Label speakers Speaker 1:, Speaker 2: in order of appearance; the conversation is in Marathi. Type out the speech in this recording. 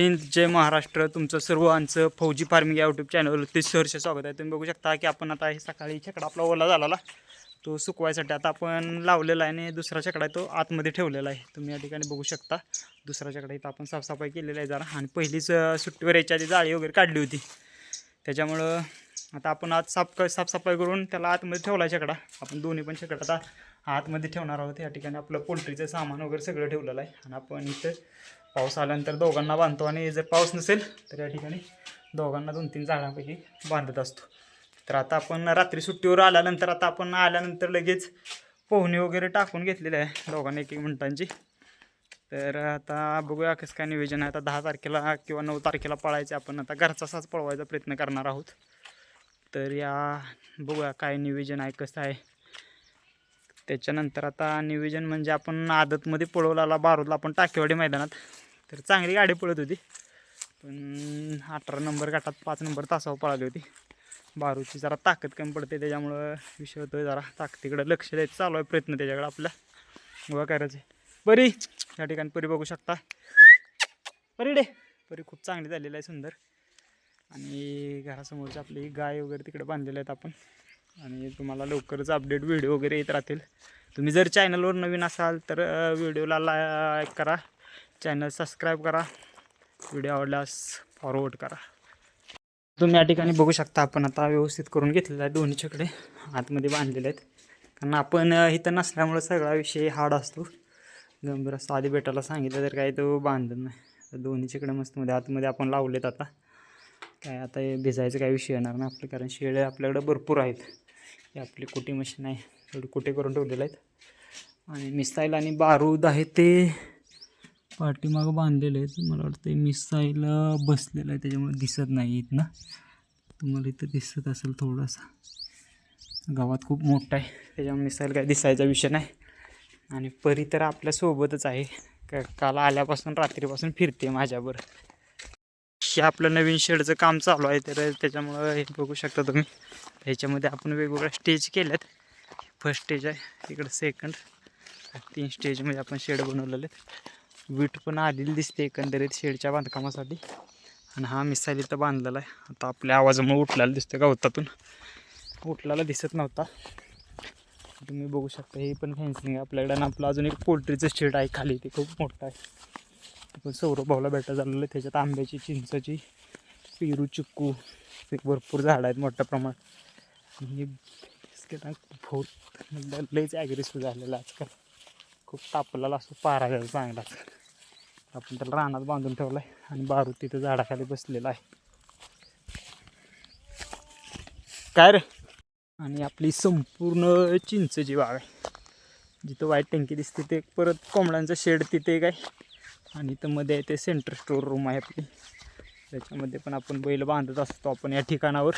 Speaker 1: हिंद जय महाराष्ट्र तुमचं सर्वांचं फौजी फार्मिंग या यूट्यूब चॅनल ते सहर्ष स्वागत आहे. तुम्ही बघू शकता की आपण आता हे सकाळी छकडा आपला ओला झालेला. तो सुकवायसाठी आता आपण लावलेला आहे आणि दुसरा छकडा आहे तो आतमध्ये ठेवलेला आहे. तुम्ही या ठिकाणी बघू शकता. दुसरा छकडा इथं आपण साफसफाई केलेली आहे जरा. आणि पहिलीच सुट्टीवर याच्या आधी जाळी वगैरे काढली होती. त्याच्यामुळं आता आपण आज साफ साफसफाई करून त्याला आतमध्ये ठेवला आहे छकडा. आपण दोन्ही पण छकडा आता आतमध्ये ठेवणार आहोत. या ठिकाणी आपलं पोल्ट्रीचं सामान वगैरे सगळं ठेवलेलं आहे. आणि आपण इथं पाऊस आल्यानंतर दोघांना बांधतो आणि जर पाऊस नसेल तर या ठिकाणी दोघांना दोन तीन झाडांपैकी बांधत असतो. तर आता आपण रात्री सुट्टीवर आल्यानंतर आता आपण आल्यानंतर लगेच पोहणी वगैरे टाकून घेतलेले आहे दोघांना एक एक मिनिटांची. तर आता बघूया कसं काय नियोजन आहे. आता दहा तारखेला किंवा नऊ तारखेला पळायचे आपण. आता घरचा साच पळवायचा प्रयत्न करणार आहोत. तर या बघूया काय नियोजन आहे कसं आहे. त्याच्यानंतर आता नियोजन म्हणजे आपण आदतमध्ये पळवला बारूदला आपण टाकेवाडी मैदानात. तर चांगली गाडी पळत होती. पण अठरा नंबर गटात पाच नंबर तासावर पळाली होती. बारूची जरा ताकद कमी पडते त्याच्यामुळं विषय होतो जरा. ताकदीकडे लक्ष द्यायचं चालू आहे प्रयत्न त्याच्याकडे आपला. गोळा करायचं परी या ठिकाणी परी बघू शकता. परी डे. परी खूप चांगली झालेली आहे सुंदर. आणि घरासमोरची आपली गाय वगैरे तिकडे बांधलेले आहेत आपण. आणि तुम्हाला लवकरच अपडेट व्हिडिओ वगैरे येत राहतील. तुम्ही जर चॅनलवर नवीन असाल तर व्हिडिओला लाईक करा. चॅनल सबस्क्राईब करा. व्हिडिओ आवडल्यास फॉरवर्ड करा. तुम्ही या ठिकाणी बघू शकता आपण आता व्यवस्थित करून घेतलेला आहे दोन्ही छकडे. आतमध्ये बांधलेले आहेत. कारण आपण इथं नसल्यामुळं सगळा विषय हार्ड असतो. गंभीर असतो. आधी बेटाला सांगितलं तर काही तो बांधत नाही. दोन्ही छकडे मस्तमध्ये आतमध्ये आपण लावलेत आता. काय आता हे भिजायचं काही विषय येणार नाही आपलं कारण शेळे आपल्याकडं भरपूर आहेत. हे आपली कुटी मशीन आहे तेवढी कुटे करून ठेवलेले आहेत. आणि मिसाईल आणि बारूद आहे ते पाठीमागं बांधलेले आहेत. मला वाटतं मिसाईल बसलेलं आहे त्याच्यामुळे दिसत नाही इथनं ना. तुम्हाला इथं दिसत असेल थोडासा. गावात खूप मोठा आहे त्याच्यामुळे मिसाईल काय दिसायचा विषय नाही. आणि परी तर आपल्यासोबतच आहे. का काल आल्यापासून रात्रीपासून फिरते माझ्यावर हे आपलं नवीन शेडचं काम चालू आहे तर त्याच्यामुळं हे बघू शकता तुम्ही. ह्याच्यामध्ये आपण वेगवेगळ्या स्टेज केल्यात. फर्स्ट स्टेज आहे इकडं सेकंड तीन स्टेजमध्ये आपण शेड बनवलेले आहेत. वीट पण आलेली दिसते एकंदरीत शेडच्या बांधकामासाठी. आणि हा मिसाईल इथं बांधलेला आहे. आता आपल्या आवाजामुळे उठलेला दिसतो गवतातून. उठलेला दिसत नव्हता. तुम्ही बघू शकता हे पण फेन्सिंग आहे आपल्याकडे. आणि आपलं अजून एक पोल्ट्रीचं शेड आहे खाली ते खूप मोठं आहे. आपण सौरभ भाऊला भेटा झालेलं आहे. त्याच्यात आंब्याची चिंचाची पेरू चिक्कू ते भरपूर झाडं आहेत मोठ्या प्रमाणात. आणि बिस्किट बहुत लयच ॲग्रेसिव्ह झालेलं आजकाल. खूप तापलेला असतो पारा त्याचा चांगला आपण त्याला रानात बांधून ठेवला आहे आणि बारू तिथं झाडाखाली बसलेला आहे. काय रे? आणि आपली संपूर्ण चिंचची बाग आहे. जिथं वाईट टंकी दिसते ते परत कोंबड्यांचं शेड तिथे एक आहे आणि इथं मध्ये आहे ते सेंटर स्टोर रूम आहे आपली. त्याच्यामध्ये पण आपण बैल बांधत असतो आपण या ठिकाणावर.